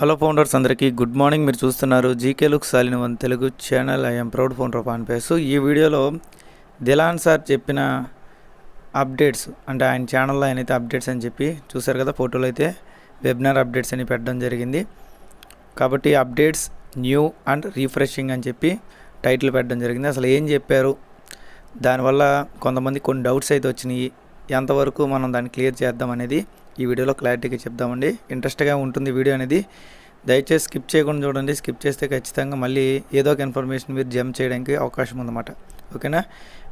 Hello founders అందరికీ good morning. మీరు చూస్తున్నారు జీకే లుక్ సాలిన one Telugu channel. I'm proud founder of OnPassive ఈ వీడియోలో దిలాన్ సార్ చెప్పిన అప్డేట్స్ అంటే ఆయన ఛానల్లో ఆయన అయితే అప్డేట్స్ అని చెప్పి చూసారు కదా ఫోటోలు అయితే వెబినార్ అప్డేట్స్ అని పెట్టడం జరిగింది. కాబట్టి అప్డేట్స్ న్యూ అండ్ రీఫ్రెషింగ్ అని చెప్పి టైటిల్ పెట్టడం జరిగింది. అసలు ఏం చెప్పారు? దానివల్ల కొంతమంది కొన్ని డౌట్స్ అయితే వచ్చినాయి. ఎంతవరకు మనం దాన్ని క్లియర్ చేద్దాం అనేది ఈ వీడియోలో క్లారిటీగా చెప్దామండి. ఇంట్రెస్ట్గా ఉంటుంది వీడియో అనేది. దయచేసి స్కిప్ చేయకుండా చూడండి. స్కిప్ చేస్తే ఖచ్చితంగా మళ్ళీ ఏదో ఒక ఇన్ఫర్మేషన్ మీరు జంప్ చేయడానికి అవకాశం ఉందన్నమాట. ఓకేనా?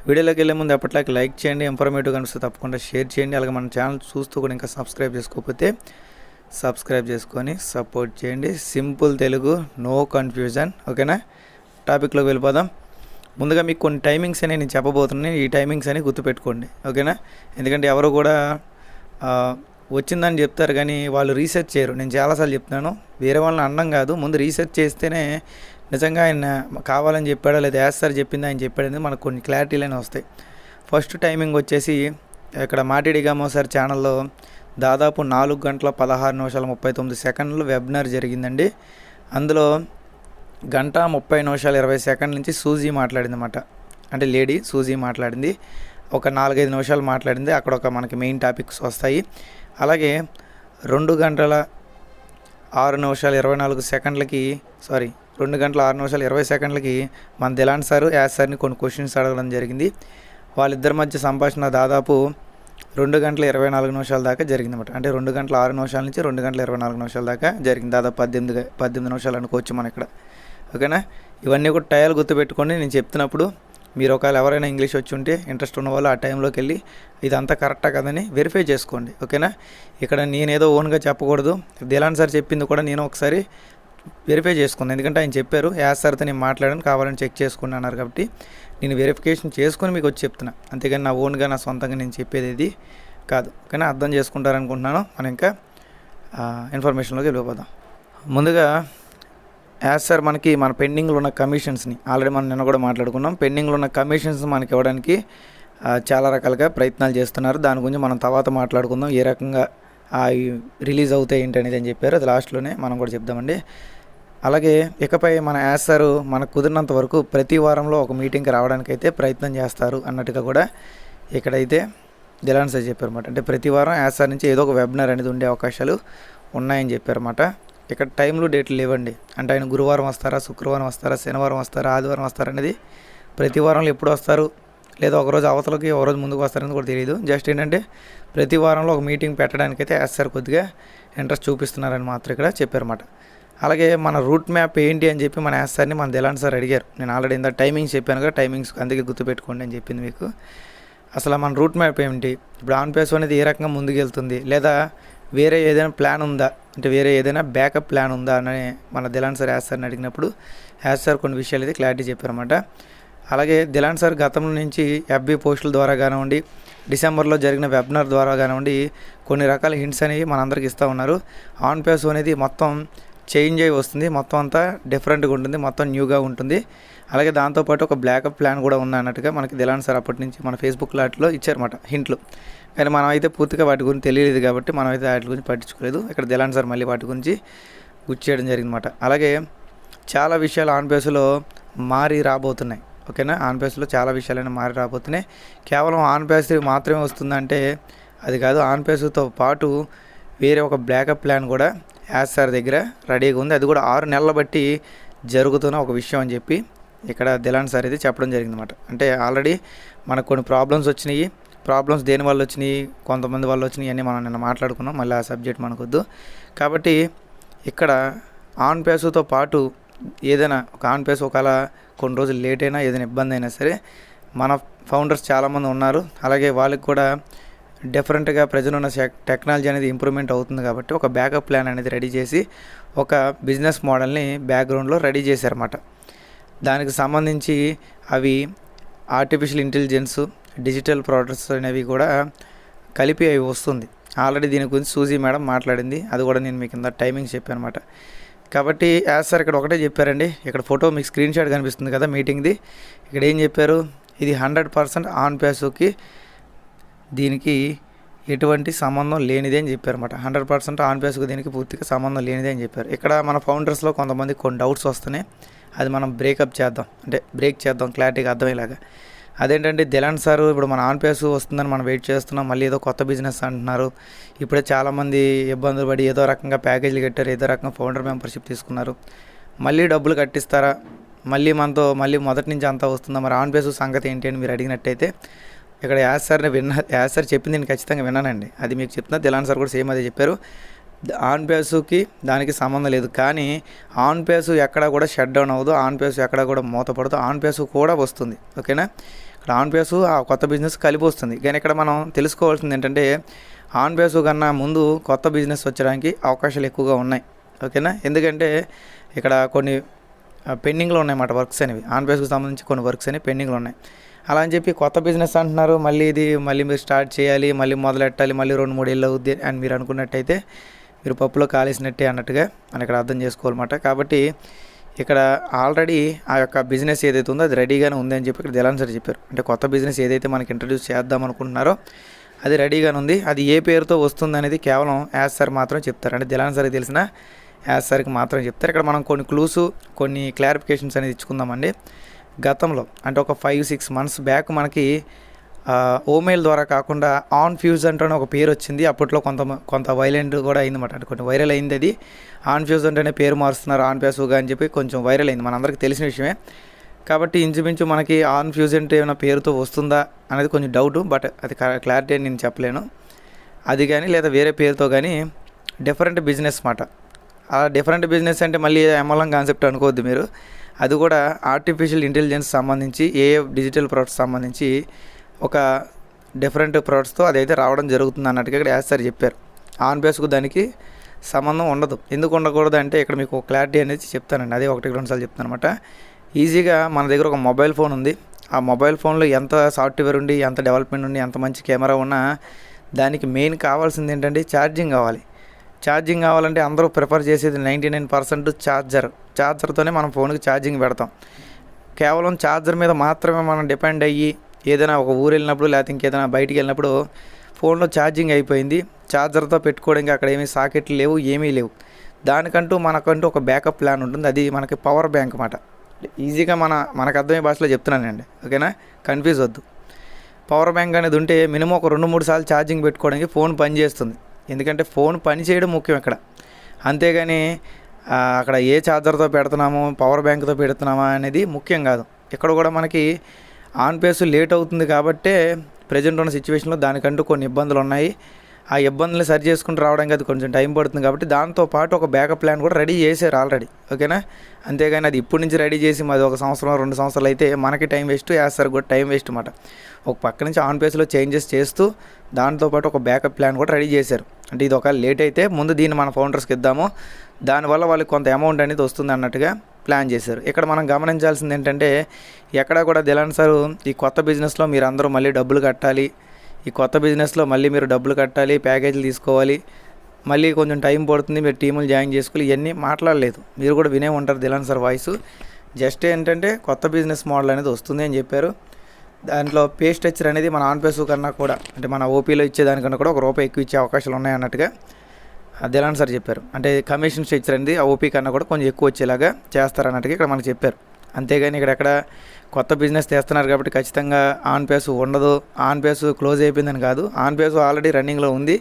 వీడియోలోకి వెళ్ళే ముందు ఎప్పటిలాగా లైక్ చేయండి. ఇన్ఫర్మేటివ్ కనిపిస్తే తప్పకుండా షేర్ చేయండి. అలాగే మన ఛానల్ చూస్తూ కూడా ఇంకా సబ్స్క్రైబ్ చేసుకోకపోతే సబ్స్క్రైబ్ చేసుకొని సపోర్ట్ చేయండి. Simple Telugu no confusion. ఓకేనా? టాపిక్లోకి వెళ్ళిపోదాం. ముందుగా మీకు కొన్ని టైమింగ్స్ అని నేను చెప్పబోతున్నాను. ఈ టైమింగ్స్ అని గుర్తుపెట్టుకోండి. ఓకేనా? ఎందుకంటే ఎవరు కూడా వచ్చిందని చెప్తారు కానీ వాళ్ళు రీసెర్చ్ చేయరు. నేను చాలాసార్లు చెప్తున్నాను వేరే వాళ్ళని అనడం కాదు ముందు రీసెర్చ్ చేస్తేనే నిజంగా ఆయన కావాలని చెప్పాడా లేదా వేస్తారు చెప్పింది ఆయన చెప్పాడనేది మనకు కొన్ని క్లారిటీలైనా వస్తాయి. ఫస్ట్ టైమింగ్ వచ్చేసి ఇక్కడ మాటిడిగామో సార్ ఛానల్లో దాదాపు నాలుగు గంటల పదహారు నిమిషాల ముప్పై తొమ్మిది సెకండ్లు వెబినార్ జరిగిందండి. అందులో గంట ముప్పై నిమిషాలు ఇరవై సెకండ్ల నుంచి సూజీ మాట్లాడింది అన్నమాట అంటే లేడీ సూజీ మాట్లాడింది. ఒక నాలుగైదు నిమిషాలు మాట్లాడింది. అక్కడ ఒక మనకి మెయిన్ టాపిక్స్ వస్తాయి. అలాగే రెండు గంటల ఆరు నిమిషాలు ఇరవై నాలుగు సెకండ్లకి సారీ రెండు గంటల ఆరు నిమిషాలు ఇరవై సెకండ్లకి మన దిలాన్ సార్ యాస్ సార్ని కొన్ని క్వశ్చన్స్ అడగడం జరిగింది. వాళ్ళిద్దరి మధ్య సంభాషణ దాదాపు రెండు గంటల ఇరవై నాలుగు నిమిషాల దాకా జరిగింది అనమాట అంటే రెండు గంటల ఆరు నిమిషాల నుంచి రెండు గంటల ఇరవై నాలుగు నిమిషాల దాకా జరిగింది. దాదాపు పద్దెనిమిది పద్దెనిమిది నిమిషాలు అనుకోవచ్చు మనం ఇక్కడ. ఓకేనా? ఇవన్నీ కూడా టయాలు గుర్తుపెట్టుకొని నేను చెప్తున్నప్పుడు మీరు ఒకవేళ ఎవరైనా ఇంగ్లీష్ వచ్చి ఉంటే ఇంట్రెస్ట్ ఉన్న వాళ్ళు ఆ టైంలోకి వెళ్ళి ఇదంతా కరెక్టా కదని వెరిఫై చేసుకోండి ఓకేనా? ఇక్కడ నేనేదో ఓన్గా చెప్పకూడదు. దిలాన్ సార్ చెప్పింది కూడా నేను ఒకసారి వెరిఫై చేసుకున్నాను. ఎందుకంటే ఆయన చెప్పారు యాజ్ సార్తో నేను మాట్లాడాను కావాలని చెక్ చేసుకోండి అన్నారు కాబట్టి నేను వెరిఫికేషన్ చేసుకుని మీకు వచ్చి చెప్తున్నా. అంతేగాని నా ఓన్గా నా సొంతంగా నేను చెప్పేది ఇది కాదు కానీ అర్థం చేసుకుంటారనుకుంటున్నాను. మనం ఇంకా ఇన్ఫర్మేషన్లోకి వెళ్ళిపోదాం. ముందుగా యాజ్ సార్ మనకి మన పెండింగ్లో ఉన్న కమిషన్స్ని ఆల్రెడీ మనం నిన్న కూడా మాట్లాడుకున్నాం పెండింగ్లో ఉన్న కమిషన్స్ మనకి ఇవ్వడానికి చాలా రకాలుగా ప్రయత్నాలు చేస్తున్నారు. దాని గురించి మనం తర్వాత మాట్లాడుకుందాం. ఏ రకంగా అవి రిలీజ్ అవుతాయి ఏంటి అనేది అని చెప్పారు. అది లాస్ట్లోనే మనం కూడా చెప్దామండి. అలాగే ఇకపై మన యాజ్ సార్ మనకు కుదిరినంత వరకు ప్రతి వారంలో ఒక మీటింగ్కి రావడానికి అయితే ప్రయత్నం చేస్తారు అన్నట్టుగా కూడా ఇక్కడైతే దిలాన్ సార్ చెప్పారన్నమాట. అంటే ప్రతి వారం యాజ్ సార్ నుంచి ఏదో ఒక వెబినార్ అనేది ఉండే అవకాశాలు ఉన్నాయని చెప్పారన్నమాట. ఇక్కడ టైంలు డేట్లు లేవండి. అంటే ఆయన గురువారం వస్తారా శుక్రవారం వస్తారా శనివారం వస్తారా ఆదివారం వస్తారా అనేది ప్రతి వారంలో ఎప్పుడు వస్తారు? లేదా ఒకరోజు అవతలకి ఒకరోజు ముందుకు వస్తారని కూడా తెలియదు. జస్ట్ ఏంటంటే ప్రతి వారంలో ఒక మీటింగ్ పెట్టడానికి అయితే సార్ కొద్దిగా ఇంట్రెస్ట్ చూపిస్తున్నారని మాత్రం ఇక్కడ చెప్పారన్నమాట. అలాగే మన రూట్ మ్యాప్ ఏంటి అని చెప్పి మన యాస్ సార్ని మన దిలాంటి సార్ అడిగారు. నేను ఆల్రెడీ ఇంత టైమింగ్స్ చెప్పాను కదా టైమింగ్స్ అందుకే గుర్తుపెట్టుకోండి అని చెప్పింది మీకు. అసలు మన రూట్ మ్యాప్ ఏమిటి ఇప్పుడు ఆన్ పేస్ అనేది ఏ రకంగా ముందుకెళ్తుంది? లేదా వేరే ఏదైనా ప్లాన్ ఉందా? అంటే వేరే ఏదైనా బ్యాకప్ ప్లాన్ ఉందా? అని మన దిలాన్ సార్ యాస్ సార్ని అడిగినప్పుడు యాస్ సార్ కొన్ని విషయాలు అయితే క్లారిటీ చెప్పారన్నమాట. అలాగే దిలాన్ సార్ గతంలో నుంచి ఎఫ్బి పోస్టుల ద్వారా కానివ్వండి డిసెంబర్లో జరిగిన వెబినార్ ద్వారా కానివ్వండి కొన్ని రకాల హింట్స్ అనేవి మనందరికి ఇస్తూ ఉన్నారు. ఆన్ పేస్ అనేది మొత్తం చేంజ్ అయి వస్తుంది. మొత్తం అంతా డిఫరెంట్గా ఉంటుంది. మొత్తం న్యూగా ఉంటుంది. అలాగే దాంతోపాటు ఒక బ్లాకప్ ప్లాన్ కూడా ఉంది అన్నట్టుగా మనకి దిలాన్ సార్ అప్పటి నుంచి మన ఫేస్బుక్ లాట్లో ఇచ్చారన్నమాట హింట్లు. కానీ మనం అయితే పూర్తిగా వాటి గురించి తెలియలేదు కాబట్టి మనం అయితే వాటి గురించి పట్టించుకోలేదు. ఇక్కడ దిలాన్ సార్ మళ్ళీ వాటి గురించి గుర్తు చేయడం జరిగిందన్నమాట. అలాగే చాలా విషయాలు ఆన్బేస్లో మారి రాబోతున్నాయి. ఓకేనా? ఆన్బేస్లో చాలా విషయాలైనా మారి రాబోతున్నాయి. కేవలం ఆన్బేస్ మాత్రమే వస్తుందంటే అది కాదు ఆన్బేస్తో పాటు వేరే ఒక బ్యాకప్ ప్లాన్ కూడా యాజ్ సార్ దగ్గర రెడీగా ఉంది. అది కూడా ఆరు నెలల బట్టి జరుగుతున్న ఒక విషయం అని చెప్పి ఇక్కడ దిలాన్ సార్ అయితే చెప్పడం జరిగిందన్నమాట. అంటే ఆల్రెడీ మనకు కొన్ని ప్రాబ్లమ్స్ వచ్చినాయి. ప్రాబ్లమ్స్ దేని వల్ల వచ్చినాయి కొంతమంది వల్ల వచ్చినాయి అన్నీ మనం నిన్న మాట్లాడుకున్నాం. మళ్ళీ ఆ సబ్జెక్ట్ మనకొద్దు. కాబట్టి ఇక్కడ ఆన్ పేసుతో పాటు ఏదైనా ఒక ఆన్ పేస్ ఒకవేళ కొన్ని రోజులు లేట్ అయినా ఏదైనా ఇబ్బంది అయినా సరే మన ఫౌండర్స్ చాలామంది ఉన్నారు. అలాగే వాళ్ళకి కూడా డిఫరెంట్గా ప్రజలు ఉన్న టెక్నాలజీ అనేది ఇంప్రూవ్మెంట్ అవుతుంది కాబట్టి ఒక బ్యాకప్ ప్లాన్ అనేది రెడీ చేసి ఒక బిజినెస్ మోడల్ని బ్యాక్గ్రౌండ్లో రెడీ చేశారన్నమాట. దానికి సంబంధించి అవి ఆర్టిఫిషియల్ ఇంటెలిజెన్స్ డిజిటల్ ప్రోడక్ట్స్ అనేవి కూడా కలిపి అవి వస్తుంది. ఆల్రెడీ దీని గురించి సూజీ మేడం మాట్లాడింది. అది కూడా నేను మీకు కింద టైమింగ్స్ చెప్పాను అనమాట కాబట్టి యాజ్ సార్ ఇక్కడ ఒకటే చెప్పారండి. ఇక్కడ ఫోటో మీకు స్క్రీన్ షాట్ కనిపిస్తుంది కదా మీటింగ్ది. ఇక్కడ ఏం చెప్పారు? ఇది హండ్రెడ్ పర్సెంట్ ఆన్ పేసుకి దీనికి ఎటువంటి సంబంధం లేనిదే అని చెప్పారు అనమాట హండ్రెడ్ పర్సెంట్ ఆన్ ప్యాస్కు దీనికి పూర్తిగా సంబంధం లేనిదే అని చెప్పారు. ఇక్కడ మన ఫౌండర్స్లో కొంతమంది కొన్ని డౌట్స్ వస్తున్నాయి. అది మనం బ్రేకప్ చేద్దాం. అంటే బ్రేక్ చేద్దాం. క్లారిటీగా అర్థమయ్యేలాగా. అదేంటంటే దిలాన్ సార్ ఇప్పుడు మన ఆన్ పేస్ వస్తుందని మనం వెయిట్ చేస్తున్నాం. మళ్ళీ ఏదో కొత్త బిజినెస్ అంటున్నారు. ఇప్పుడే చాలామంది ఇబ్బందులు పడి ఏదో రకంగా ప్యాకేజీలు కట్టారు. ఏదో రకంగా ఫౌండర్ మెంబర్షిప్ తీసుకున్నారు. మళ్ళీ డబ్బులు కట్టిస్తారా? మళ్ళీ మనతో మళ్ళీ మొదటి నుంచి అంతా వస్తుందా? మరి ఆన్ పేసు సంగతి ఏంటి అని మీరు అడిగినట్టయితే ఇక్కడ యాస్ సార్ని విన్నా యాస్ సార్ చెప్పింది నేను ఖచ్చితంగా విన్నానండి. అది మీకు చెప్తున్నా దిలాన్ సార్ కూడా సేమ్ అదే చెప్పారు. ఆన్ పేసుకి దానికి సంబంధం లేదు. కానీ ఆన్ పేసు ఎక్కడ కూడా షట్ డౌన్ అవ్వదు. ఆన్ పేసు ఎక్కడ కూడా మూతపడదు. ఆన్ పేసు కూడా వస్తుంది. ఓకేనా? ఆన్ బేస్ ఆ కొత్త బిజినెస్ కలిపి వస్తుంది. కానీ ఇక్కడ మనం తెలుసుకోవాల్సింది ఏంటంటే ఆన్ బేస్ కన్నా ముందు కొత్త బిజినెస్ వచ్చడానికి అవకాశాలు ఎక్కువగా ఉన్నాయి. ఓకేనా? ఎందుకంటే ఇక్కడ కొన్ని పెండింగ్లో ఉన్నాయన్నమాట వర్క్స్ అనేవి. ఆన్ బేస్కు సంబంధించి కొన్ని వర్క్స్ అనేవి పెండింగ్లో ఉన్నాయి. అలా అని చెప్పి కొత్త బిజినెస్ అంటున్నారు. మళ్ళీ ఇది మళ్ళీ మీరు స్టార్ట్ చేయాలి మళ్ళీ మొదలెట్టాలి మళ్ళీ రెండు మూడు ఏళ్ళు అవుద్ది అని మీరు అనుకున్నట్టయితే మీరు పప్పులో కాలేసినట్టే అన్నట్టుగా మనం ఇక్కడ అర్థం చేసుకోవాలన్నమాట. కాబట్టి ఇక్కడ ఆల్రెడీ ఆ యొక్క బిజినెస్ ఏదైతే ఉందో అది రెడీగానే ఉంది అని చెప్పి ఇక్కడ దిలాన్ సార్ చెప్పారు. అంటే కొత్త బిజినెస్ ఏదైతే మనకి ఇంట్రడ్యూస్ చేద్దాం అనుకుంటున్నారో అది రెడీగానే ఉంది. అది ఏ పేరుతో వస్తుంది అనేది కేవలం యాజ్ సార్ మాత్రం చెప్తారు. అంటే దిలాన్ సార్కి తెలిసిన యాజ్ సార్కి మాత్రం చెప్తారు. ఇక్కడ మనం కొన్ని క్లూస్ కొన్ని క్లారిఫికేషన్స్ అనేది ఇచ్చుకుందామండి. గతంలో అంటే ఒక ఫైవ్ సిక్స్ మంత్స్ బ్యాక్ మనకి ఓమెయిల్ ద్వారా కాకుండా ఆన్ ఫ్యూజ్ అంటేనే ఒక పేరు వచ్చింది. అప్పట్లో కొంత కొంత వైలెంట్ కూడా అయిందన్నమాట. అంటే కొంచెం వైరల్ అయింది అది. ఆన్ ఫ్యూజ్ అంటేనే పేరు మారుస్తున్నారు. ఆన్ ఫ్యాసుగా అని చెప్పి కొంచెం వైరల్ అయింది. మనందరికీ తెలిసిన విషయమే. కాబట్టి ఇంచుమించు మనకి ఆన్ ఫ్యూజ్ అంటే ఏమైనా పేరుతో వస్తుందా అనేది కొంచెం డౌట్. బట్ అది క్లారిటీ అని నేను చెప్పలేను. అది కానీ లేదా వేరే పేరుతో కానీ డిఫరెంట్ బిజినెస్ మాట ఆ డిఫరెంట్ బిజినెస్ అంటే మళ్ళీ ఎంఎల్ఎం కాన్సెప్ట్ అనుకోవద్దు మీరు. అది కూడా ఆర్టిఫిషియల్ ఇంటెలిజెన్స్ సంబంధించి ఏ డిజిటల్ ప్రొడక్ట్స్ సంబంధించి ఒక డిఫరెంట్ ప్రొడక్ట్స్తో అదైతే రావడం జరుగుతుంది అన్నట్టుగా ఇక్కడ యాజ్ సార్ చెప్పారు. ఆన్ బేస్కు దానికి సంబంధం ఉండదు. ఎందుకు ఉండకూడదు అంటే ఇక్కడ మీకు క్లారిటీ అనేది చెప్తానండి. అదే ఒకటి రెండు సార్లు చెప్తాను అనమాట ఈజీగా మన దగ్గర ఒక మొబైల్ ఫోన్ ఉంది. ఆ మొబైల్ ఫోన్లో ఎంత సాఫ్ట్వేర్ ఉండి ఎంత డెవలప్మెంట్ ఉండి ఎంత మంచి కెమెరా ఉన్నా దానికి మెయిన్ కావాల్సింది ఏంటంటే ఛార్జింగ్ కావాలి. ఛార్జింగ్ కావాలంటే అందరూ ప్రిఫర్ చేసేది నైంటీ నైన్ పర్సెంట్ ఛార్జర్. ఛార్జర్తోనే మనం ఫోన్కి ఛార్జింగ్ పెడతాం. కేవలం ఛార్జర్ మీద మాత్రమే మనం డిపెండ్ అయ్యి ఏదైనా ఒక ఊరు వెళ్ళినప్పుడు లేకపోతే ఇంకేదైనా బయటికి వెళ్ళినప్పుడు ఫోన్లో ఛార్జింగ్ అయిపోయింది. ఛార్జర్తో పెట్టుకోవడానికి అక్కడ ఏమీ సాకెట్లు లేవు ఏమీ లేవు. దానికంటూ మనకంటూ ఒక బ్యాకప్ ప్లాన్ ఉంటుంది. అది మనకి పవర్ బ్యాంక్ అన్నమాట. ఈజీగా మన మనకు అర్థమయ్యే భాషలో చెప్తున్నానండి ఓకేనా? కన్ఫ్యూజ్ వద్దు. పవర్ బ్యాంక్ అనేది ఉంటే మినిమం ఒక రెండు మూడు సార్లు ఛార్జింగ్ పెట్టుకోవడానికి ఫోన్ పనిచేస్తుంది ఎందుకంటే ఫోన్ పని చేయడం ముఖ్యం ఇక్కడ అంతేగాని అక్కడ ఏ ఛార్జర్తో పెడుతున్నాము పవర్ బ్యాంక్తో పెడుతున్నామా అనేది ముఖ్యం కాదు. ఇక్కడ కూడా మనకి ఆన్ పేస్ లేట్ అవుతుంది కాబట్టే ప్రజెంట్ ఉన్న సిచ్యువేషన్లో దానికంటూ కొన్ని ఇబ్బందులు ఉన్నాయి. ఆ ఇబ్బందులు సరి చేసుకుంటూ రావడానికి అది కొంచెం టైం పడుతుంది కాబట్టి దాంతో పాటు ఒక బ్యాకప్ ప్లాన్ కూడా రెడీ చేశారు ఆల్రెడీ. ఓకేనా? అంతేగాని అది ఇప్పటి నుంచి రెడీ చేసి మాది ఒక సంవత్సరం రెండు సంవత్సరాలు అయితే మనకి టైం వేస్ట్ వేస్తారు కూడా టైం వేస్ట్ అన్నమాట. ఒక పక్క నుంచి ఆన్ పేస్లో చేంజెస్ చేస్తూ దాంతోపాటు ఒక బ్యాకప్ ప్లాన్ కూడా రెడీ చేశారు. అంటే ఇది ఒక లేట్ అయితే ముందు దీన్ని మన ఫౌండర్స్కి ఇద్దాము. దానివల్ల వాళ్ళకి కొంత అమౌంట్ అనేది వస్తుంది అన్నట్టుగా ప్లాన్ చేశారు. ఇక్కడ మనం గమనించాల్సింది ఏంటంటే ఎక్కడ కూడా దిలాన్ సార్ ఈ కొత్త బిజినెస్లో మీరు అందరూ మళ్ళీ డబ్బులు కట్టాలి. ఈ కొత్త బిజినెస్లో మళ్ళీ మీరు డబ్బులు కట్టాలి ప్యాకేజీలు తీసుకోవాలి. మళ్ళీ కొంచెం టైం పడుతుంది మీరు టీములు జాయిన్ చేసుకోవాలి ఇవన్నీ మాట్లాడలేదు. మీరు కూడా వినే ఉంటారు దిలాన్ సార్ వాయిస్. జస్ట్ ఏంటంటే కొత్త బిజినెస్ మోడల్ అనేది వస్తుంది అని చెప్పారు. దాంట్లో పే స్ట్రక్చర్ అనేది మన ఆన్ పేసు కన్నా కూడా అంటే మన ఓపీలో ఇచ్చేదానికన్నా కూడా ఒక రూపాయి ఎక్కువ ఇచ్చే అవకాశాలు ఉన్నాయి అన్నట్టుగా. అది ఎలా సార్ చెప్పారు. అంటే కమిషన్ స్ట్రక్చర్ అనేది ఆ ఓపీ కన్నా కూడా కొంచెం ఎక్కువ వచ్చేలాగా చేస్తారు అన్నట్టుగా ఇక్కడ మనకు చెప్పారు. అంతేగాని ఇక్కడ ఎక్కడ కొత్త బిజినెస్ చేస్తున్నారు కాబట్టి ఖచ్చితంగా ఆన్ పేస్ ఉండదు. ఆన్ పేస్ క్లోజ్ అయిపోయిందని కాదు. ఆన్ పేస్ ఆల్రెడీ రన్నింగ్లో ఉంది.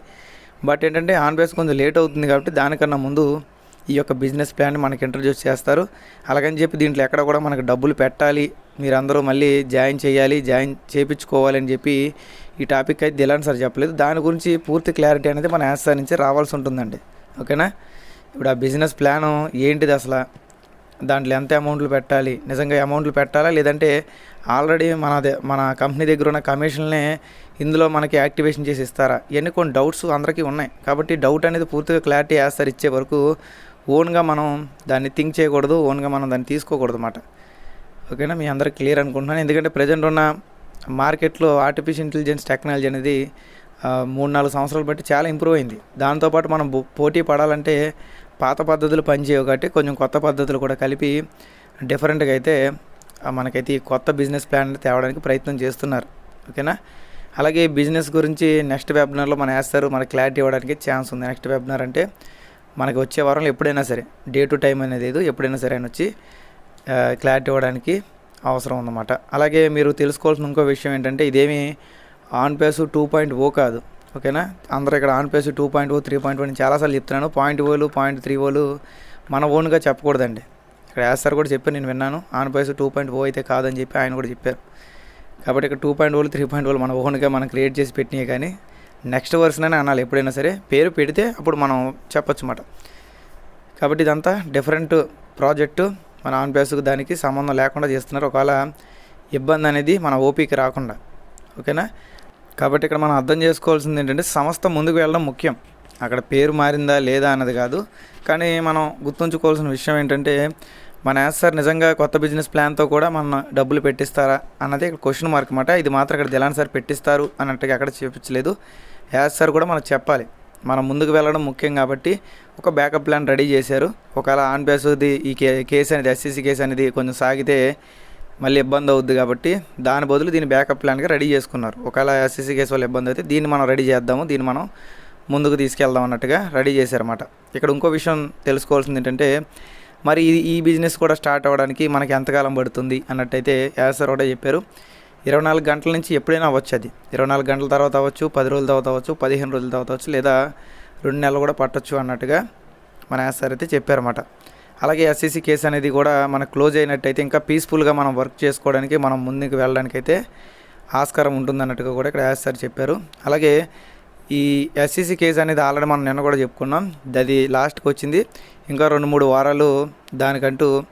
బట్ ఏంటంటే ఆన్ పేస్ కొంచెం లేట్ అవుతుంది కాబట్టి దానికన్నా ముందు ఈ యొక్క బిజినెస్ ప్లాన్ మనకి ఇంట్రడ్యూస్ చేస్తారు. అలాగని చెప్పి దీంట్లో ఎక్కడ కూడా మనకు డబ్బులు పెట్టాలి. మీరందరూ మళ్ళీ జాయిన్ చేయాలి. జాయిన్ చేయించుకోవాలి అని చెప్పి ఈ టాపిక్ అయితే దిలాన్ సార్ చెప్పలేదు. దాని గురించి పూర్తి క్లారిటీ అనేది మన యాన్సర్ నుంచి రావాల్సి ఉంటుందండి. ఓకేనా? ఇప్పుడు ఆ బిజినెస్ ప్లాను ఏంటిది అసలు? దాంట్లో ఎంత అమౌంట్లు పెట్టాలి? నిజంగా అమౌంట్లు పెట్టాలా? లేదంటే ఆల్రెడీ మన మన కంపెనీ దగ్గర ఉన్న కమిషన్లే ఇందులో మనకి యాక్టివేషన్ చేసి ఇస్తారా? ఇవన్నీ కొన్ని డౌట్స్ అందరికీ ఉన్నాయి. కాబట్టి డౌట్ అనేది పూర్తిగా క్లారిటీ వేస్తారు ఇచ్చే వరకు ఓన్గా మనం దాన్ని థింక్ చేయకూడదు ఓన్గా మనం దాన్ని తీసుకోకూడదు అన్నమాట. ఓకేనా? మీ అందరికి క్లియర్ అనుకుంటున్నాను. ఎందుకంటే ప్రజెంట్ ఉన్న మార్కెట్లో ఆర్టిఫిషియల్ ఇంటెలిజెన్స్ టెక్నాలజీ అనేది మూడు నాలుగు సంవత్సరాలు బట్టి చాలా ఇంప్రూవ్ అయింది. దాంతోపాటు మనం పోటీ పడాలంటే పాత పద్ధతులు పనిచేయవు కాబట్టి కొంచెం కొత్త పద్ధతులు కూడా కలిపి డిఫరెంట్గా అయితే మనకైతే ఈ కొత్త బిజినెస్ ప్లాన్ తేవడానికి ప్రయత్నం చేస్తున్నారు. ఓకేనా? అలాగే బిజినెస్ గురించి నెక్స్ట్ వెబినార్లో మనం వేస్తారు. మనకి క్లారిటీ ఇవ్వడానికి ఛాన్స్ ఉంది. నెక్స్ట్ వెబినార్ అంటే మనకి వచ్చే వారంలో ఎప్పుడైనా సరే డే టు టైం అనేది ఏదో ఎప్పుడైనా సరే ఆయన వచ్చి క్లారిటీ ఇవ్వడానికి అవసరం ఉందన్నమాట అలాగే మీరు తెలుసుకోవాల్సిన ఇంకో విషయం ఏంటంటే ఇదేమి OnPassive two point O కాదు. ఓకేనా? అందరూ ఇక్కడ OnPassive two point O three point O నేను చాలాసార్లు చెప్తున్నాను. పాయింట్ ఓలు పాయింట్ త్రీ ఓలు మన ఓన్గా చెప్పకూడదండి. ఇక్కడ వేస్తారు కూడా చెప్పారు నేను విన్నాను. OnPassive two point O అయితే కాదని చెప్పి ఆయన కూడా చెప్పారు. కాబట్టి ఇక్కడ టూ పాయింట్ ఓలు త్రీ పాయింట్ ఓలు మన ఓన్గా మనం క్రియేట్ చేసి పెట్టినాయి కానీ నెక్స్ట్ వర్షన్ అని అనాలి ఎప్పుడైనా సరే. పేరు పెడితే అప్పుడు మనం చెప్పొచ్చు అన్నమాట. కాబట్టి ఇదంతా డిఫరెంట్ ప్రాజెక్టు. మన ఆన్ బేస్కు దానికి సంబంధం లేకుండా చేస్తున్నారు. ఒకవేళ ఇబ్బంది అనేది మన ఓపీకి రాకుండా. ఓకేనా? కాబట్టి ఇక్కడ మనం అర్థం చేసుకోవాల్సింది ఏంటంటే సంస్థ ముందుకు వెళ్ళడం ముఖ్యం. అక్కడ పేరు మారిందా లేదా అన్నది కాదు. కానీ మనం గుర్తుంచుకోవాల్సిన విషయం ఏంటంటే మన సార్ నిజంగా కొత్త బిజినెస్ ప్లాన్తో కూడా మన డబ్బులు పెట్టిస్తారా అన్నది ఇక్కడ క్వశ్చన్ మార్క్ అనమాట ఇది మాత్రం ఇక్కడ దిలాన్ సార్ పెట్టిస్తారు అన్నట్టుగా అక్కడ చూపించలేదు. యాజ్ సార్ కూడా మనకు చెప్పాలి. మనం ముందుకు వెళ్ళడం ముఖ్యం కాబట్టి ఒక బ్యాకప్ ప్లాన్ రెడీ చేశారు. ఒకవేళ ఆన్ బేస్ది ఈ కే కేసు అనేది ఎస్సీసీ కేసు అనేది కొంచెం సాగితే మళ్ళీ ఇబ్బంది అవుద్ది కాబట్టి దాని బదులు దీన్ని బ్యాకప్ ప్లాన్గా రెడీ చేసుకున్నారు. ఒకవేళ ఎస్సీసీ కేసు వల్ల ఇబ్బంది అయితే దీన్ని మనం రెడీ చేద్దాము దీన్ని మనం ముందుకు తీసుకెళ్దాం అన్నట్టుగా రెడీ చేశారన్నమాట. ఇక్కడ ఇంకో విషయం తెలుసుకోవాల్సింది ఏంటంటే మరి ఈ ఈ బిజినెస్ కూడా స్టార్ట్ అవ్వడానికి మనకి ఎంతకాలం పడుతుంది అన్నట్టయితే యాసర్ కూడా చెప్పారు. ఇరవై నాలుగు గంటల నుంచి ఎప్పుడైనా అవ్వచ్చు అది. ఇరవై నాలుగు గంటల తర్వాత అవ్వచ్చు పది రోజుల తర్వాత అవ్వచ్చు పదిహేను రోజుల తర్వాత అవ్వచ్చు లేదా రెండు నెలలు కూడా పట్టొచ్చు అన్నట్టుగా మన యాసార్ సార్ అయితే చెప్పారన్నమాట. అలాగే ఎస్సీసీ కేసు అనేది కూడా మనకు క్లోజ్ అయినట్టయితే ఇంకా పీస్ఫుల్గా మనం వర్క్ చేసుకోవడానికి మనం ముందుకు వెళ్ళడానికి అయితే ఆస్కారం ఉంటుందన్నట్టుగా కూడా ఇక్కడ యాస్ సార్ చెప్పారు. అలాగే ఈ ఎస్సీసీ కేసు అనేది ఆల్రెడీ మనం నిన్న కూడా చెప్పుకున్నాం. అది లాస్ట్కి వచ్చింది. ఇంకా రెండు మూడు వారాలు దానికంటూ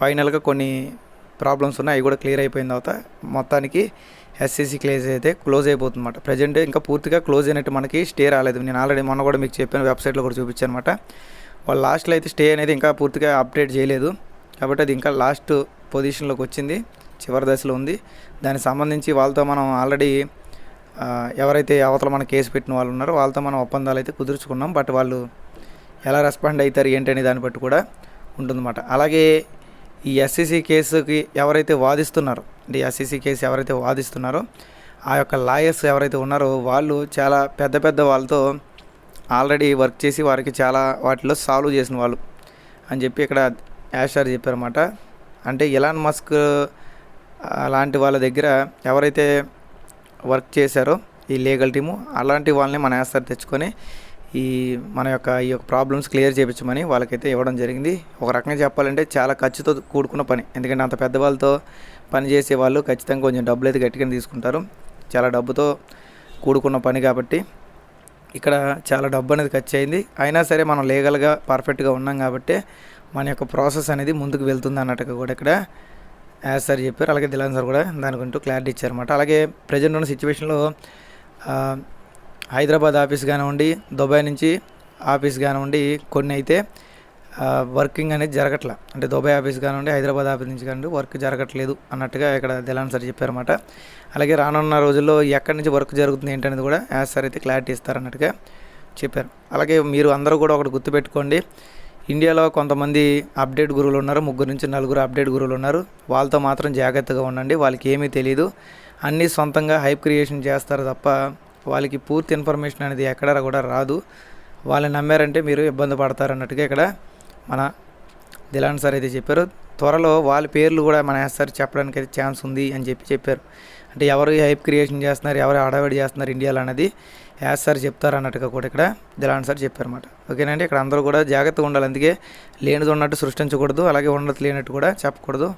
ఫైనల్గా కొన్ని ప్రాబ్లమ్స్ ఉన్నాయి అవి కూడా క్లియర్ అయిపోయిన తర్వాత మొత్తానికి ఎస్సీసీ క్లేజ్ అయితే క్లోజ్ అయిపోతుంది అనమాట ప్రజెంట్ ఇంకా పూర్తిగా క్లోజ్ అయినట్టు మనకి స్టే రాలేదు. నేను ఆల్రెడీ మొన్న కూడా మీకు చెప్పాను వెబ్సైట్లో కూడా చూపించాను అనమాట వాళ్ళు లాస్ట్లో అయితే స్టే అనేది ఇంకా పూర్తిగా అప్డేట్ చేయలేదు. కాబట్టి అది ఇంకా లాస్ట్ పొజిషన్లోకి వచ్చింది చివరి దశలో ఉంది. దానికి సంబంధించి వాళ్ళతో మనం ఆల్రెడీ ఎవరైతే అవతల మన కేసు పెట్టిన వాళ్ళు ఉన్నారో వాళ్ళతో మనం ఒప్పందాలు అయితే కుదుర్చుకున్నాం. బట్ వాళ్ళు ఎలా రెస్పాండ్ అవుతారు ఏంటనే దాన్ని బట్టి కూడా ఉంటుందన్నమాట. అలాగే ఈ ఎస్సీసీ కేసుకి ఎవరైతే వాదిస్తున్నారో అంటే ఎస్సీసీ కేసు ఎవరైతే వాదిస్తున్నారో ఆ యొక్క లాయర్స్ ఎవరైతే ఉన్నారో వాళ్ళు చాలా పెద్ద పెద్ద వాళ్ళతో ఆల్రెడీ వర్క్ చేసి వారికి చాలా వాటిలో సాల్వ్ చేసిన వాళ్ళు అని చెప్పి ఇక్కడ యాషార్ చెప్పారన్నమాట. అంటే ఇలాన్ మస్క్ అలాంటి వాళ్ళ దగ్గర ఎవరైతే వర్క్ చేశారో ఈ లీగల్ టీము అలాంటి వాళ్ళని మన యాస్తారు తెచ్చుకొని ఈ మన యొక్క ఈ యొక్క ప్రాబ్లమ్స్ క్లియర్ చేయించమని వాళ్ళకైతే ఇవ్వడం జరిగింది. ఒక రకంగా చెప్పాలంటే చాలా ఖర్చుతో కూడుకున్న పని. ఎందుకంటే అంత పెద్ద వాళ్ళతో పని చేసే వాళ్ళు ఖచ్చితంగా కొంచెం డబ్బులు అయితే గట్టిగా తీసుకుంటారు. చాలా డబ్బుతో కూడుకున్న పని కాబట్టి ఇక్కడ చాలా డబ్బు అనేది ఖర్చు అయింది. అయినా సరే మనం లీగల్గా పర్ఫెక్ట్గా ఉన్నాం కాబట్టి మన యొక్క ప్రాసెస్ అనేది ముందుకు వెళ్తుంది అన్నట్టుగా కూడా ఇక్కడ యాజ్ సార్ చెప్పారు. అలాగే దిలాన్ సార్ కూడా దానికంటూ క్లారిటీ ఇచ్చారన్నమాట. అలాగే ప్రజెంట్ ఉన్న సిచ్యువేషన్లో హైదరాబాద్ ఆఫీస్ కానివ్వండి దుబాయ్ నుంచి ఆఫీస్ కానివ్వండి కొన్ని అయితే వర్కింగ్ అనేది జరగట్లా. అంటే దుబాయ్ ఆఫీస్ కానివ్వండి హైదరాబాద్ ఆఫీస్ నుంచి కానివ్వండి వర్క్ జరగట్లేదు అన్నట్టుగా ఇక్కడ దిలాన్ సార్ చెప్పారన్నమాట. అలాగే రానున్న రోజుల్లో ఎక్కడి నుంచి వర్క్ జరుగుతుంది ఏంటనేది కూడా యాజ్ సార్ అయితే క్లారిటీ ఇస్తారన్నట్టుగా చెప్పారు. అలాగే మీరు అందరూ కూడా ఒకటి గుర్తుపెట్టుకోండి ఇండియాలో కొంతమంది అప్డేట్ గురువులు ఉన్నారు ముగ్గురు నుంచి నలుగురు అప్డేట్ గురువులు ఉన్నారు. వాళ్ళతో మాత్రం జాగ్రత్తగా ఉండండి వాళ్ళకి ఏమీ తెలియదు అన్నీ సొంతంగా హైప్ క్రియేషన్ చేస్తారు తప్ప వాళ్ళకి పూర్తి ఇన్ఫర్మేషన్ అనేది ఎక్కడ కూడా రాదు. వాళ్ళని నమ్మారంటే మీరు ఇబ్బంది పడతారు అన్నట్టుగా ఇక్కడ మన దిలాన్ సార్ అయితే చెప్పారు. త్వరలో వాళ్ళ పేర్లు కూడా మన సార్ చెప్పడానికి అయితే ఛాన్స్ ఉంది అని చెప్పి చెప్పారు. అంటే ఎవరు హైప్ క్రియేషన్ చేస్తున్నారు ఎవరు హడావిడి చేస్తున్నారు ఇండియాలో అనేది యాస్ సార్ చెప్తారు అన్నట్టుగా కూడా ఇక్కడ దిలాన్ సార్ చెప్పారన్నమాట. ఓకేనండి ఇక్కడ అందరూ కూడా జాగ్రత్తగా ఉండాలి. అందుకే లేనిది ఉన్నట్టు సృష్టించకూడదు అలాగే ఉన్నది లేనట్టు కూడా చెప్పకూడదు.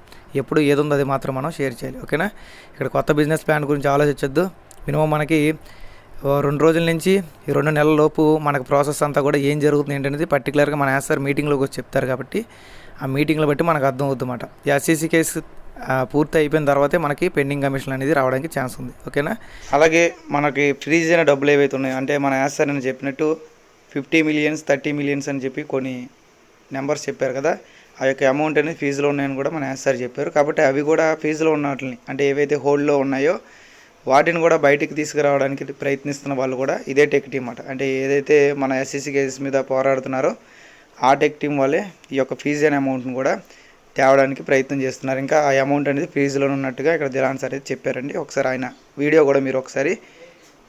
ఎప్పుడు ఏది ఉందో అది మాత్రం మనం షేర్ చేయాలి. ఓకేనా? ఇక్కడ కొత్త బిజినెస్ ప్లాన్ గురించి ఆలోచించొద్దు. మినిమం మనకి రెండు రోజుల నుంచి ఈ రెండు నెలల లోపు మనకు ప్రాసెస్ అంతా కూడా ఏం జరుగుతుంది ఏంటనేది పర్టికులర్గా మన యాస్ సార్ మీటింగ్లోకి వచ్చి చెప్తారు కాబట్టి ఆ మీటింగ్లో బట్టి మనకు అర్థం అవుతుందన్నమాట ఈ ఎస్సీసీ కేసు పూర్తి అయిపోయిన తర్వాతే మనకి పెండింగ్ కమిషన్ అనేది రావడానికి ఛాన్స్ ఉంది. ఓకేనా? అలాగే మనకి ఫ్రీజ్ అయిన డబ్బులు ఏవైతే ఉన్నాయో అంటే మన యాస్ సార్ అని చెప్పినట్టు ఫిఫ్టీ మిలియన్స్ థర్టీ మిలియన్స్ అని చెప్పి కొన్ని నెంబర్స్ చెప్పారు కదా ఆ యొక్క అమౌంట్ అనేది ఫీజులో ఉన్నాయని కూడా మన యాస్ సార్ చెప్పారు. కాబట్టి అవి కూడా ఫీజులో ఉన్న వాటిని అంటే ఏవైతే హోల్డ్లో ఉన్నాయో వాటిని కూడా బయటికి తీసుకురావడానికి ప్రయత్నిస్తున్న వాళ్ళు కూడా ఇదే టెక్ టీం అట. అంటే ఏదైతే మన ఎస్సీసీ కేసెస్ మీద పోరాడుతున్నారో ఆ టెక్ టీం వాళ్ళే ఈ యొక్క ఫీజు అనే అమౌంట్ని కూడా తేవడానికి ప్రయత్నం చేస్తున్నారు. ఇంకా ఆ అమౌంట్ అనేది ఫీజులో ఉన్నట్టుగా ఇక్కడ దిలాన్ సార్ అయితే చెప్పారండి. ఒకసారి ఆయన వీడియో కూడా మీరు ఒకసారి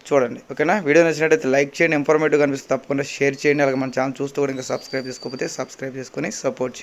చూడండి. ఓకేనా? వీడియో నచ్చినట్టయితే లైక్ చేయండి. ఇన్ఫర్మేటివ్ కనిపిస్తే తప్పకుండా షేర్ చేయండి. అలాగే మన ఛానల్ చూస్తూ కూడా ఇంకా సబ్స్క్రైబ్ చేసుకోకపోతే సబ్స్క్రైబ్ చేసుకొని సపోర్ట్